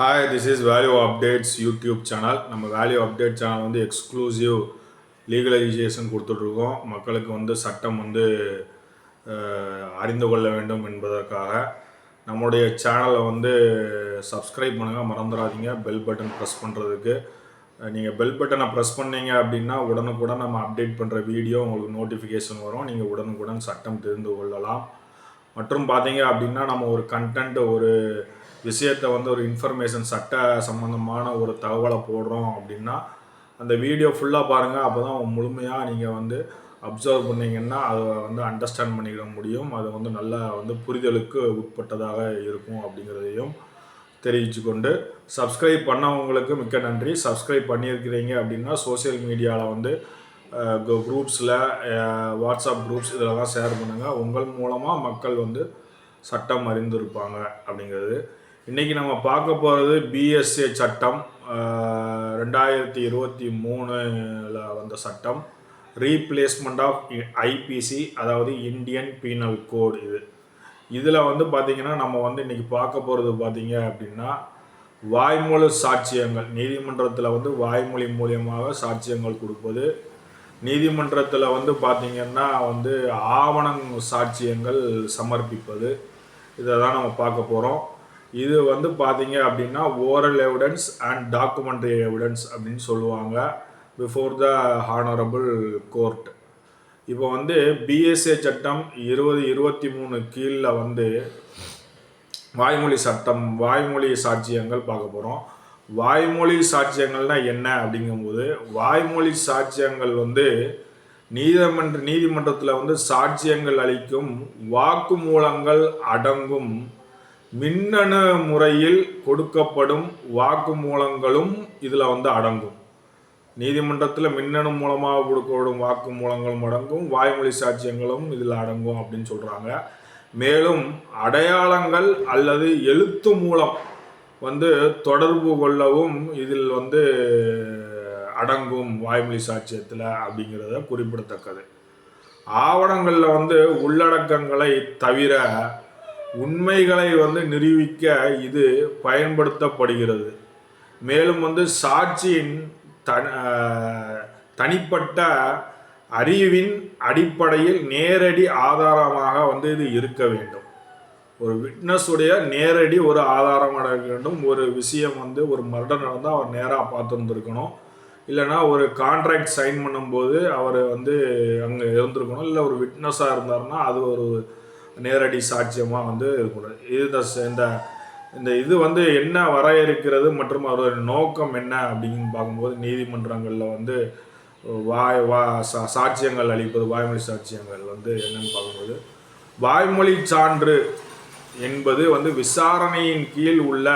Hi this is value updates YouTube channel நம்ம value update channel வந்து exclusive legalisation கொடுத்துட்ருக்கோம். மக்களுக்கு வந்து சட்டம் வந்து அறிந்து கொள்ள வேண்டும் என்பதற்காக. நம்முடைய சேனலை வந்து சப்ஸ்கிரைப் பண்ணுங்கள் மறந்துடாதீங்க. பெல் பட்டன் ப்ரெஸ் பண்ணுறதுக்கு நீங்கள் பெல் பட்டனை ப்ரெஸ் பண்ணீங்க அப்படின்னா உடனுக்குடன் நம்ம அப்டேட் பண்ணுற வீடியோ உங்களுக்கு நோட்டிஃபிகேஷன் வரும். நீங்கள் உடனுக்குடன் சட்டம் தெரிந்து கொள்ளலாம். மற்றும் பார்த்தீங்க அப்படின்னா நம்ம ஒரு கண்டென்ட் ஒரு விஷயத்தை வந்து ஒரு இன்ஃபர்மேஷன் சட்ட சம்மந்தமான ஒரு தகவலை போடுறோம் அப்படின்னா அந்த வீடியோ ஃபுல்லாக பாருங்கள் அப்போ தான் முழுமையாக நீங்கள் வந்து அப்சர்வ் பண்ணீங்கன்னா அதை வந்து அண்டர்ஸ்டாண்ட் பண்ணிக்க முடியும். அது வந்து நல்லா வந்து புரிதலுக்கு உட்பட்டதாக இருக்கும் அப்படிங்கிறதையும் தெரிவித்து கொண்டு சப்ஸ்கிரைப் பண்ணவங்களுக்கு மிக்க நன்றி. சப்ஸ்கிரைப் பண்ணியிருக்கிறீங்க அப்படின்னா சோஷியல் மீடியாவில் வந்து குரூப்ஸில் வாட்ஸ்அப் குரூப்ஸ் இதெல்லாம் ஷேர் பண்ணுங்கள் உங்கள் மூலமாக மக்கள் வந்து சட்டம் அறிந்திருப்பாங்க அப்படிங்கிறது இன்றைக்கி நம்ம பார்க்க போகிறது பிஎஸ்ஏ சட்டம் ரெண்டாயிரத்தி இருபத்தி மூணில் வந்த சட்டம். ரீப்ளேஸ்மெண்ட் ஆஃப் ஐபிசி அதாவது இந்தியன் பீனல் கோட் இது. இதில் வந்து பார்த்திங்கன்னா நம்ம வந்து இன்றைக்கி பார்க்க போகிறது பார்த்திங்க அப்படின்னா வாய்மொழி சாட்சியங்கள். நீதிமன்றத்தில் வந்து வாய்மொழி மூலியமாக சாட்சியங்கள் கொடுப்பது. நீதிமன்றத்தில் வந்து பார்த்திங்கன்னா வந்து ஆவணம் சாட்சியங்கள் சமர்ப்பிப்பது. இதை தான் நம்ம பார்க்க போகிறோம் இது வந்து பார்த்தீங்க அப்படின்னா oral evidence and documentary evidence அப்படின்னு சொல்லுவாங்க. பிஃபோர் த ஹானரபிள் கோர்ட் இப்போ வந்து பிஎஸ்ஏ சட்டம் இருபது இருபத்தி மூணு கீழில் வந்து வாய்மொழி சட்டம் வாய்மொழி சாட்சியங்கள் பார்க்க போகிறோம் வாய்மொழி சாட்சியங்கள்னா என்ன அப்படிங்கும்போது வாய்மொழி சாட்சியங்கள் வந்து நீதிமன்ற நீதிமன்றத்தில் வந்து சாட்சியங்கள் அளிக்கும் வாக்குமூலங்கள் அடங்கும் மின்னணு முறையில் கொடுக்கப்படும் வாக்குமூலங்களும் இதில் வந்து அடங்கும். நீதிமன்றத்தில் மின்னணு மூலமாக கொடுக்கப்படும் வாக்குமூலங்களும் அடங்கும் வாய்மொழி சாட்சியங்களும் இதில் அடங்கும் அப்படின்னு சொல்கிறாங்க மேலும் அடையாளங்கள் அல்லது எழுத்து மூலம் வந்து தொடர்பு கொள்ளவும் இதில் வந்து அடங்கும் வாய்மொழி சாட்சியத்தில் அப்படிங்கிறத குறிப்பிடத்தக்கது. ஆவணங்களில் வந்து உள்ளடக்கங்களை தவிர உண்மைகளை வந்து நிரூபிக்க இது பயன்படுத்தப்படுகிறது. மேலும் வந்து சாட்சியின் தன் தனிப்பட்ட அறிவின் அடிப்படையில் நேரடி ஆதாரமாக வந்து இது இருக்க வேண்டும். ஒரு விட்னஸ் உடைய நேரடி ஒரு ஆதாரமாக இருக்க வேண்டும். ஒரு விஷயம் வந்து ஒரு மர்டர் நடந்தால் அவர் நேராக பார்த்துருந்துருக்கணும். இல்லைனா ஒரு கான்ட்ராக்ட் சைன் பண்ணும்போது அவர் வந்து அங்கே இருந்திருக்கணும். இல்லை ஒரு விட்னஸாக இருந்தாருன்னா அது ஒரு நேரடி சாட்சியமாக வந்து இது இந்த இந்த இந்த இது வந்து என்ன வரையறுக்கிறது மற்றும் அதோட நோக்கம் என்ன அப்படின்னு பார்க்கும்போது நீதிமன்றங்களில் வந்து வாய் வா சா சாட்சியங்கள் அளிப்பது வாய்மொழி சாட்சியங்கள் வந்து என்னன்னு பார்க்கும்போது வாய்மொழி சான்று என்பது வந்து விசாரணையின் கீழ் உள்ள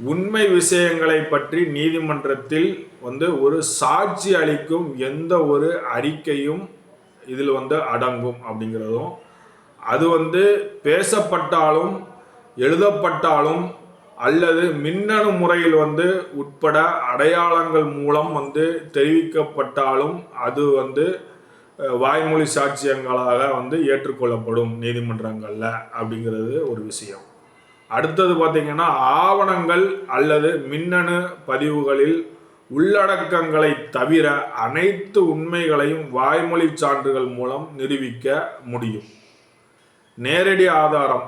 உண்மை விஷயங்களை பற்றி நீதிமன்றத்தில் வந்து ஒரு சாட்சி அளிக்கும் எந்த ஒரு அறிக்கையும் இதில் வந்து அடங்கும் அப்படிங்கிறதும் அது வந்து பேசப்பட்டாலும் எழுதப்பட்டாலும் அல்லது மின்னணு முறையில் வந்து உட்பட அடையாளங்கள் மூலம் வந்து தெரிவிக்கப்பட்டாலும் அது வந்து வாய்மொழி சாட்சியங்களாக வந்து ஏற்றுக்கொள்ளப்படும் நீதிமன்றங்களில் அப்படிங்கிறது ஒரு விஷயம். அடுத்தது பார்த்தீங்கன்னா ஆவணங்கள் அல்லது மின்னணு பதிவுகளில் உள்ளடக்கங்களை தவிர அனைத்து உண்மைகளையும் வாய்மொழி சான்றுகள் மூலம் நிரூபிக்க முடியும். நேரடி ஆதாரம்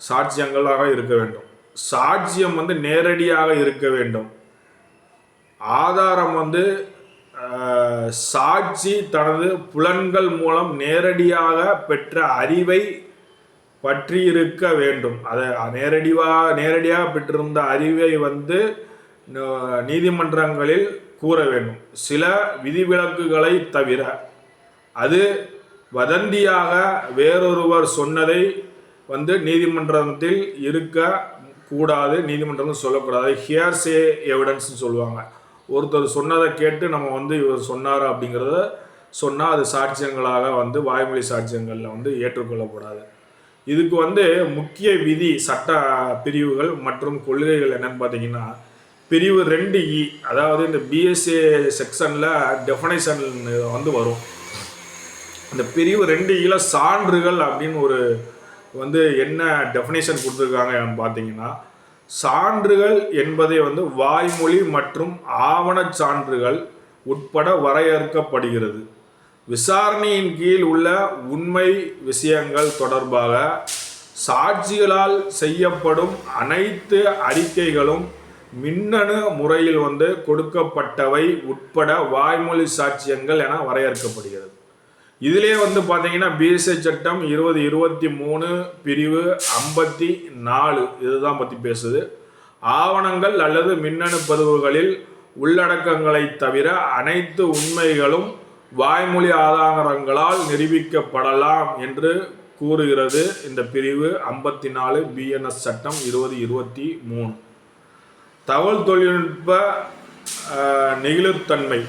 சாட்சியங்களாக இருக்க வேண்டும். சாட்சியம் வந்து நேரடியாக இருக்க வேண்டும். ஆதாரம் வந்து சாட்சி தனது புலன்கள் மூலம் நேரடியாக பெற்ற அறிவை பற்றி இருக்க வேண்டும். அதை நேரடியாக நேரடியாக பெற்றிருந்த அறிவை வந்து நீதிமன்றங்களில் கூற வேண்டும். சில விதிவிலக்குகளை தவிர அது வதந்தியாக வேறொருவர் சொன்னதை வந்து நீதிமன்றத்தில் இருக்க கூடாது நீதிமன்றம் சொல்லக்கூடாது. ஹியர்ஸே எவிடன்ஸ்னு சொல்லுவாங்க. ஒருத்தர் சொன்னதை கேட்டு நம்ம வந்து இவர் சொன்னார் அப்படிங்கிறத சொன்னால் அது சாட்சியங்களாக வந்து வாய்மொழி சாட்சியங்களில் வந்து ஏற்றுக்கொள்ளக்கூடாது இதுக்கு வந்து முக்கிய விதி சட்ட பிரிவுகள் மற்றும் கொள்கைகள் என்னன்னு பார்த்தீங்கன்னா பிரிவு ரெண்டு இ அதாவது இந்த பிஎஸ்ஏ செக்ஷனில் டெஃபனேஷன் வந்து வரும். இந்த பிரிவு ரெண்டு இல சான்றுகள் அப்படின்னு ஒரு வந்து என்ன டெஃபினேஷன் கொடுத்துருக்காங்க பார்த்தீங்கன்னா சான்றுகள் என்பதை வந்து வாய்மொழி மற்றும் ஆவணச் சான்றுகள் உட்பட வரையறுக்கப்படுகிறது. விசாரணையின் கீழ் உள்ள உண்மை விஷயங்கள் தொடர்பாக சாட்சிகளால் செய்யப்படும் அனைத்து அறிக்கைகளும் மின்னணு முறையில் வந்து கொடுக்கப்பட்டவை உட்பட வாய்மொழி சாட்சியங்கள் என வரையறுக்கப்படுகிறது. இதிலே வந்து பார்த்தீங்கன்னா பிஎஸ்ஐ சட்டம் இருபது இருபத்தி மூணு பிரிவு ஐம்பத்தி நாலு. இதுதான் பற்றி பேசுது. ஆவணங்கள் அல்லது மின்னணு பதிவுகளில் உள்ளடக்கங்களை தவிர அனைத்து உண்மைகளும் வாய்மொழி ஆதாரங்களால் நிரூபிக்கப்படலாம் என்று கூறுகிறது இந்த பிரிவு ஐம்பத்தி நாலு பிஎன்எஸ் சட்டம் இருபது இருபத்தி மூணு. தகவல் தொழில்நுட்ப நெகிழ்த்தன்மை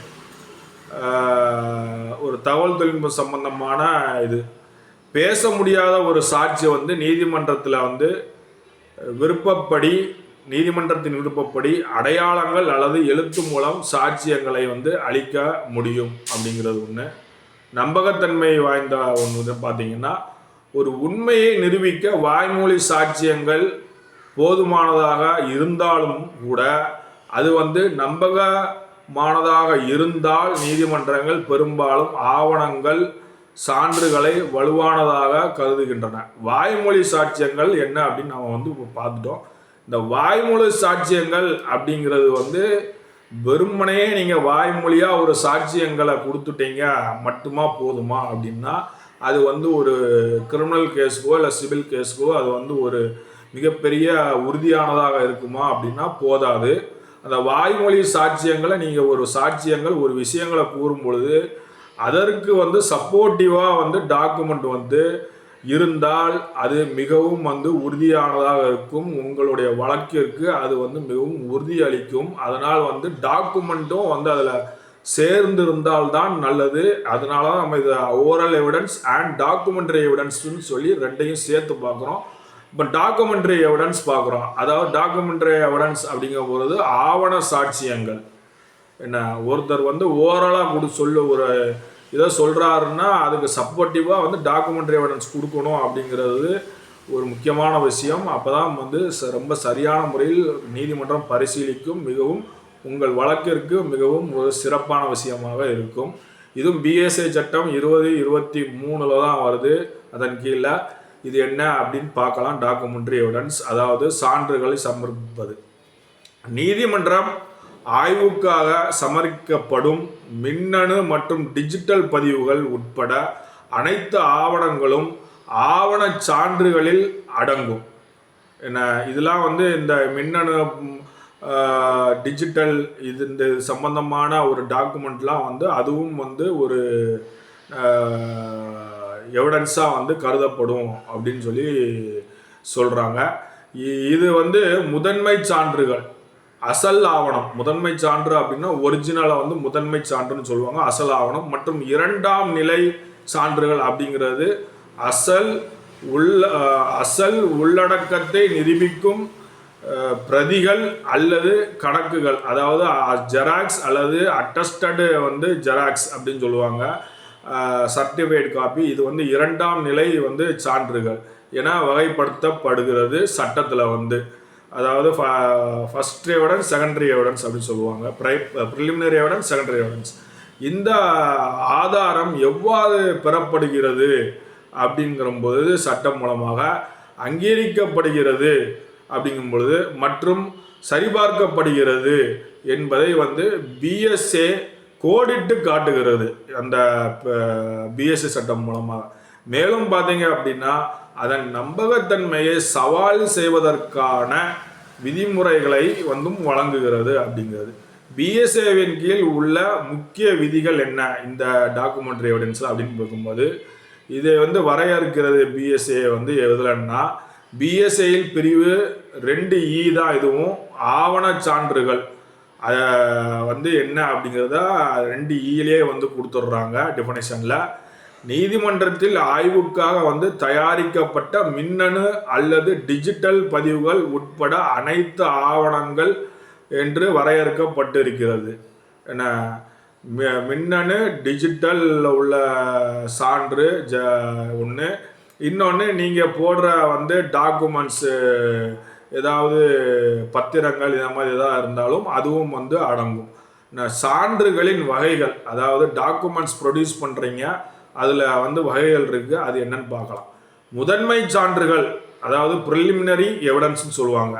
ஒரு தகவல் தொழில்நுட்பம் சம்பந்தமான இது. பேச முடியாத ஒரு சாட்சி வந்து நீதிமன்றத்தில் வந்து விருப்பப்படி நீதிமன்றத்தின் விருப்பப்படி அடையாளங்கள் அல்லது எழுத்து மூலம் சாட்சியங்களை வந்து அளிக்க முடியும் அப்படிங்கிறது ஒன்று நம்பகத்தன்மை வாய்ந்த ஒன்று பார்த்தீங்கன்னா ஒரு உண்மையை நிரூபிக்க வாய்மொழி சாட்சியங்கள் போதுமானதாக இருந்தாலும் கூட அது வந்து நம்பக மானதாக இருந்தால் நீதிமன்றங்கள் பெரும்பாலும் ஆவணங்கள் சான்றுகளை வலுவானதாக கருதுகின்றன. வாய்மொழி சாட்சியங்கள் என்ன அப்படின்னு நம்ம வந்து இப்போ பார்த்துட்டோம். இந்த வாய்மொழி சாட்சியங்கள் அப்படிங்கிறது வந்து வெறுமனையே நீங்கள் வாய்மொழியாக ஒரு சாட்சியங்களை கொடுத்துட்டீங்க மட்டுமா போதுமா அப்படின்னா அது வந்து ஒரு கிரிமினல் கேஸுக்கோ இல்லை சிவில் கேஸுக்கோ அது வந்து ஒரு மிகப்பெரிய உறுதியானதாக இருக்குமா அப்படின்னா போதாது. அந்த வாய்மொழி சாட்சியங்களை நீங்கள் ஒரு சாட்சியங்கள் ஒரு விஷயங்களை கூறும் பொழுது அதற்கு வந்து சப்போர்ட்டிவாக வந்து டாக்குமெண்ட் வந்து இருந்தால் அது மிகவும் வந்து உறுதியானதாக இருக்கும். உங்களுடைய வழக்கிற்கு அது வந்து மிகவும் உறுதி அளிக்கும். அதனால் வந்து டாக்குமெண்ட்டும் வந்து அதில் சேர்ந்திருந்தால்தான் நல்லது. அதனால தான் நம்ம இதை ஓரல் எவிடன்ஸ் அண்ட் டாக்குமெண்ட்ரி எவிடன்ஸ்னு சொல்லி ரெண்டையும் சேர்த்து பார்க்குறோம். இப்போ டாக்குமெண்ட்ரி எவிடன்ஸ் பார்க்குறோம். அதாவது டாக்குமெண்ட்ரி எவிடன்ஸ் அப்படிங்கிற பொழுது ஆவண சாட்சியங்கள். என்ன ஒருத்தர் வந்து ஓரலாக கொடு சொல்ல ஒரு இதை சொல்கிறாருன்னா அதுக்கு சப்போர்ட்டிவாக வந்து டாக்குமெண்ட்ரி எவிடன்ஸ் கொடுக்கணும் அப்படிங்கிறது ஒரு முக்கியமான விஷயம். அப்போ தான் வந்து ச- ரொம்ப சரியான முறையில் நீதிமன்றம் பரிசீலிக்கும். மிகவும் உங்கள் வழக்கிற்கு மிகவும் ஒரு சிறப்பான விஷயமாக இருக்கும். இதுவும் பிஎஸ்ஐ சட்டம் இருபது இருபத்தி மூணில் தான் வருது. அதன் கீழே இது என்ன அப்படின்னு பார்க்கலாம் டாக்குமெண்ட்ரி எவிடன்ஸ். அதாவது சான்றுகளை சமர்ப்பிப்பது. நீதிமன்றம் ஆய்வுக்காக சமர்ப்பிக்கப்படும் மின்னணு மற்றும் டிஜிட்டல் பதிவுகள் உட்பட அனைத்து ஆவணங்களும் ஆவண சான்றுகளில் அடங்கும். என்ன இதெல்லாம் வந்து இந்த மின்னணு டிஜிட்டல் இது இந்த சம்பந்தமான ஒரு டாக்குமெண்ட்லாம் வந்து அதுவும் வந்து ஒரு எவிடன்ஸாக வந்து கருதப்படும் அப்படின்னு சொல்லி சொல்கிறாங்க இது வந்து முதன்மை சான்றுகள். அசல் ஆவணம். முதன்மை சான்று அப்படின்னா ஒரிஜினலாக வந்து முதன்மை சான்றுன்னு சொல்லுவாங்க. அசல் ஆவணம். மற்றும் இரண்டாம் நிலை சான்றுகள் அப்படிங்கிறது அசல் உள்ள அசல் உள்ளடக்கத்தை நிரூபிக்கும் பிரதிகள் அல்லது கணக்குகள். அதாவது ஜெராக்ஸ் அல்லது அட்டஸ்டடு வந்து ஜெராக்ஸ் அப்படின்னு சொல்லுவாங்க. சர்டிஃபைடு காப்பி இது வந்து இரண்டாம் நிலை வந்து சான்றுகள். என வகைப்படுத்தப்படுகிறது சட்டத்தில் வந்து. அதாவது ஃபஸ்ட் எவிடன்ஸ் செகண்டரி எவிடன்ஸ் அப்படின்னு சொல்லுவாங்க. Pre preliminary evidence secondary evidence இந்த ஆதாரம் எவ்வாறு பெறப்படுகிறது அப்படிங்கிறபோது சட்டம் மூலமாக அங்கீகரிக்கப்படுகிறது அப்படிங்கும் பொழுது மற்றும் சரிபார்க்கப்படுகிறது என்பதை வந்து பிஎஸ்ஏ கோடிட்டு காட்டுகிறது அந்த பிஎஸ்ஏ சட்டம் மூலமாக மேலும் பார்த்தீங்க அப்படின்னா அதன் நம்பகத்தன்மையை சவால் செய்வதற்கான விதிமுறைகளை வந்தும் வழங்குகிறது அப்படிங்கிறது. பிஎஸ்ஏவின் கீழ் உள்ள முக்கிய விதிகள் என்ன? இந்த டாக்குமெண்ட்ரி எவிடன்ஸில் அப்படின்னு பார்க்கும்போது இதை வந்து வரையறுக்கிறது பிஎஸ்ஏ வந்து எதுலன்னா பிஎஸ்ஏயில் பிரிவு ரெண்டு இ தான் இதுவும் ஆவண சான்றுகள் அதை வந்து என்ன அப்படிங்கிறத ரெண்டு ஈலே வந்து கொடுத்துட்றாங்க டெஃபனேஷனில் நீதிமன்றத்தில் ஆய்வுக்காக வந்து தயாரிக்கப்பட்ட மின்னணு அல்லது டிஜிட்டல் பதிவுகள் உட்பட அனைத்து ஆவணங்கள் என்று வரையறுக்கப்பட்டிருக்கிறது. என்ன? மி- மின்னணு டிஜிட்டல் உள்ள சான்று ஜ ஒன்று இன்னொன்று நீங்கள் போடுற வந்து டாக்குமெண்ட்ஸு ஏதாவது பத்திரங்கள் இந்த மாதிரி எதாவது இருந்தாலும் அதுவும் வந்து அடங்கும். சான்றுகளின் வகைகள் அதாவது டாக்குமெண்ட்ஸ் ப்ரொடியூஸ் பண்ணுறீங்க அதில் வந்து வகைகள் இருக்குது அது என்னன்னு பார்க்கலாம். முதன்மை சான்றுகள் அதாவது ப்ரிலிமினரி எவிடன்ஸ்னு சொல்லுவாங்க.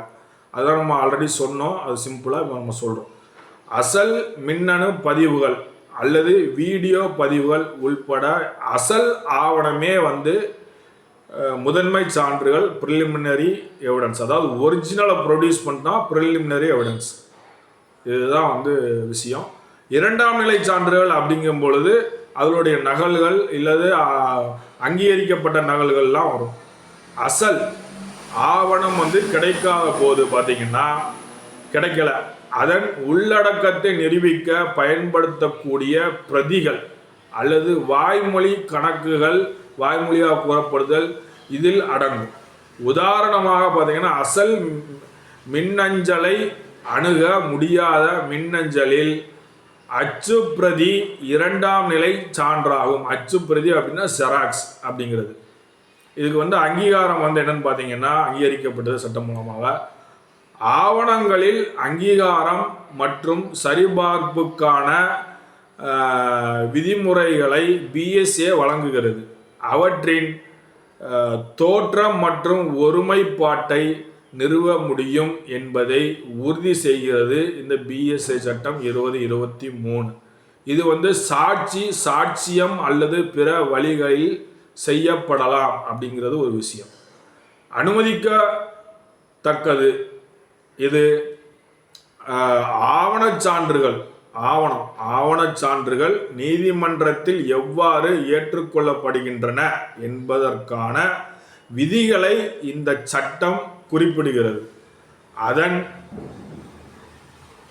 அதான் நம்ம ஆல்ரெடி சொன்னோம் அது சிம்பிளாக இப்போ நம்ம சொல்கிறோம் அசல் மின்னணு பதிவுகள் அல்லது வீடியோ பதிவுகள் உள்பட அசல் ஆவணமே வந்து முதன்மை சான்றுகள் ப்ரிலிமினரி எவிடன்ஸ் அதாவது ஒரிஜினலை ப்ரொடியூஸ் பண்ணால் ப்ரிலிமினரி எவிடன்ஸ் இதுதான் வந்து விஷயம். இரண்டாம் நிலை சான்றுகள் அப்படிங்கும் பொழுது அதனுடைய நகல்கள் இல்லது அங்கீகரிக்கப்பட்ட நகல்கள்லாம் வரும். அசல் ஆவணம் வந்து கிடைக்காத போது பார்த்தீங்கன்னா கிடைக்கல. அதன் உள்ளடக்கத்தை நிரூபிக்க பயன்படுத்தக்கூடிய பிரதிகள் அல்லது வாய்மொழி கணக்குகள் வாய்மொழியாக கூறப்படுதல் இதில் அடங்கும். உதாரணமாக பார்த்தீங்கன்னா அசல் மின்னஞ்சலை அணுக முடியாத மின்னஞ்சலில் அச்சுப்பிரதி இரண்டாம் நிலை சான்றாகும். அச்சுப்பிரதி அப்படின்னா செராக்ஸ் அப்படிங்கிறது. இதுக்கு வந்து அங்கீகாரம் வந்து என்னன்னு பார்த்தீங்கன்னா அங்கீகரிக்கப்பட்டது சட்டம் மூலமாக ஆவணங்களில் அங்கீகாரம் மற்றும் சரிபார்ப்புக்கான விதிமுறைகளை பிஎஸ்ஏ வழங்குகிறது. அவற்றின் தோற்றம் மற்றும் ஒருமைப்பாட்டை நிறுவ முடியும் என்பதை உறுதி செய்கிறது இந்த பிஎஸ்ஐ சட்டம் இருபது இருபத்தி மூணு. இது வந்து சாட்சி சாட்சியம் அல்லது பிற வழிகளில் செய்யப்படலாம் அப்படிங்கிறது ஒரு விஷயம். அனுமதிக்கத்தக்கது. இது ஆவணச் சான்றுகள் ஆவணம். ஆவணச் சான்றுகள் நீதிமன்றத்தில் எவ்வாறு ஏற்றுக்கொள்ளப்படுகின்றன என்பதற்கான விதிகளை இந்த சட்டம் குறிப்பிடுகிறது. அதன்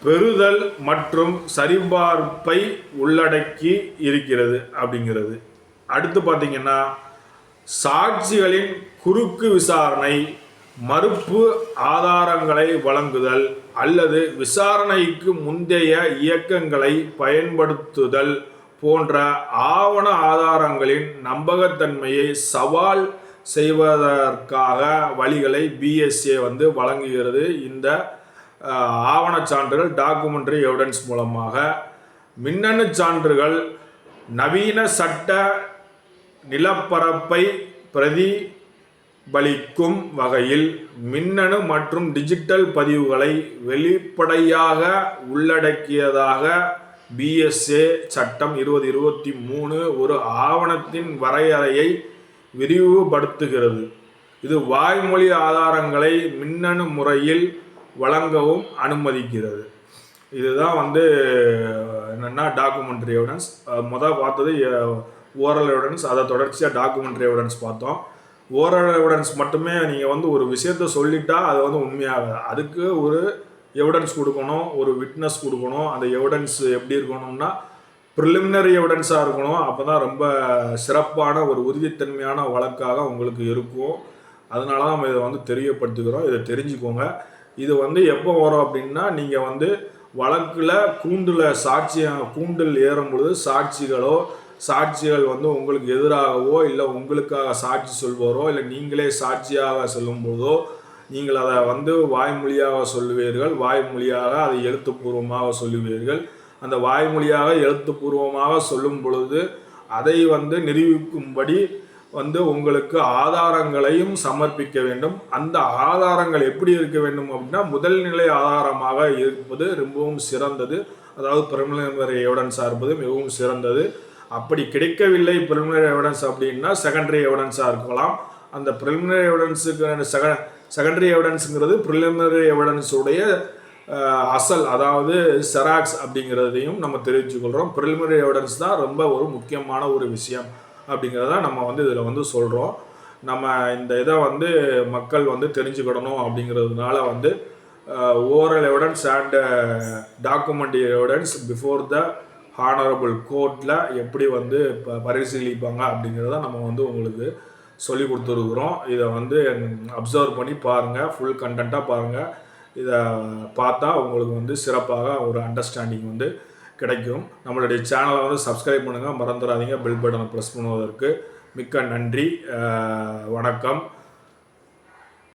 பெறுதல் மற்றும் சரிபார்ப்பை உள்ளடக்கி இருக்கிறது அப்படிங்கிறது. அடுத்து பார்த்தீங்கன்னா சாட்சிகளின் குறுக்கு விசாரணை மறுப்பு ஆதாரங்களை வழங்குதல் அல்லது விசாரணைக்கு முந்தைய இயக்கங்களை பயன்படுத்துதல் போன்ற ஆவண ஆதாரங்களின் நம்பகத்தன்மையை சவால் செய்வதற்காக வழிகளை பிஎஸ்ஏ வந்து வழங்குகிறது. இந்த ஆவண ஆவணச் சான்றுகள் டாக்குமெண்ட்ரி எவிடன்ஸ் மூலமாக. மின்னணு சான்றுகள் நவீன சட்ட நிலப்பரப்பை பிரதி பலிக்கும் வகையில் மின்னணு மற்றும் டிஜிட்டல் பதிவுகளை வெளிப்படையாக உள்ளடக்கியதாக பிஎஸ்ஏ சட்டம் இருபது இருபத்தி மூணு ஒரு ஆவணத்தின் வரையறையை விரிவுபடுத்துகிறது. இது வாய்மொழி ஆதாரங்களை மின்னணு முறையில் வழங்கவும் அனுமதிக்கிறது. இதுதான் வந்து என்னென்னா டாக்குமெண்ட்ரி எவிடன்ஸ் முதல் பார்த்தது ஓரல் எவிடன்ஸ் அதை தொடர்ச்சியாக டாக்குமெண்ட்ரி எவிடன்ஸ் பார்த்தோம். ஓரல் எவிடன்ஸ் மட்டுமே நீங்கள் வந்து ஒரு விஷயத்த சொல்லிட்டா அது வந்து உண்மையாகாது. அதுக்கு ஒரு எவிடன்ஸ் கொடுக்கணும் ஒரு விட்னஸ் கொடுக்கணும். அந்த எவிடன்ஸ் எப்படி இருக்கணும்னா ப்ரிலிமினரி எவிடன்ஸாக இருக்கணும். அப்போ தான் ரொம்ப சிறப்பான ஒரு உறுதித்தன்மையான வழக்காக உங்களுக்கு இருக்கும். அதனால தான் நம்ம இதை வந்து தெரியப்படுத்துகிறோம் இதை தெரிஞ்சுக்கோங்க. இது வந்து எப்போ வரும் அப்படின்னா நீங்கள் வந்து வழக்கில் கூண்டில் சாட்சியம் கூண்டில் ஏறும் பொழுது சாட்சிகளோ சாட்சிகள் வந்து உங்களுக்கு எதிராகவோ இல்லை உங்களுக்காக சாட்சி சொல்வாரோ இல்லை நீங்களே சாட்சியாக சொல்லும்போதோ நீங்கள் அதை வந்து வாய்மொழியாக சொல்லுவீர்கள் வாய்மொழியாக அதை எழுத்துப்பூர்வமாக சொல்லுவீர்கள். அந்த வாய்மொழியாக எழுத்துப்பூர்வமாக சொல்லும் பொழுது அதை வந்து நிரூபிக்கும்படி வந்து உங்களுக்கு ஆதாரங்களையும் சமர்ப்பிக்க வேண்டும். அந்த ஆதாரங்கள் எப்படி இருக்க வேண்டும் அப்படின்னா முதல் நிலை ஆதாரமாக இருப்பது ரொம்பவும் சிறந்தது. அதாவது பிரிமினரி எவிடன்ஸாக இருப்பது மிகவும் சிறந்தது. அப்படி கிடைக்கவில்லை ப்ரிலிமினரி எவிடன்ஸ் அப்படின்னா செகண்டரி எவிடன்ஸாக இருக்கலாம். அந்த ப்ரிலிமினரி எவிடன்ஸுக்கு செக செகண்டரி எவிடன்ஸுங்கிறது ப்ரிலிமினரி எவிடன்ஸுடைய அசல் அதாவது செராக்ஸ் அப்படிங்கிறதையும் நம்ம தெரிவிச்சுக்கொள்கிறோம் ப்ரிலிமினரி எவிடன்ஸ் தான் ரொம்ப ஒரு முக்கியமான ஒரு விஷயம் அப்படிங்கிறத நம்ம வந்து இதில் வந்து சொல்கிறோம் நம்ம இந்த இதை வந்து மக்கள் வந்து தெரிஞ்சுக்கிடணும் அப்படிங்கிறதுனால வந்து oral evidence and document evidence before the honourable கோர்ட்டில் எப்படி வந்து ப பரிசீலிப்பாங்க அப்படிங்கிறத நம்ம வந்து உங்களுக்கு சொல்லி கொடுத்துருக்குறோம். இதை வந்து அப்சர்வ் பண்ணி பாருங்கள் ஃபுல் கண்டென்ட்டாக பாருங்கள் இதை பார்த்தா உங்களுக்கு வந்து சிறப்பாக ஒரு அண்டர்ஸ்டாண்டிங் வந்து கிடைக்கும். நம்மளுடைய சேனலை வந்து சப்ஸ்கிரைப் பண்ணுங்கள் மறந்துடாதீங்க. பெல் பட்டனை ப்ரெஸ் பண்ணுவதற்கு மிக்க நன்றி. வணக்கம்.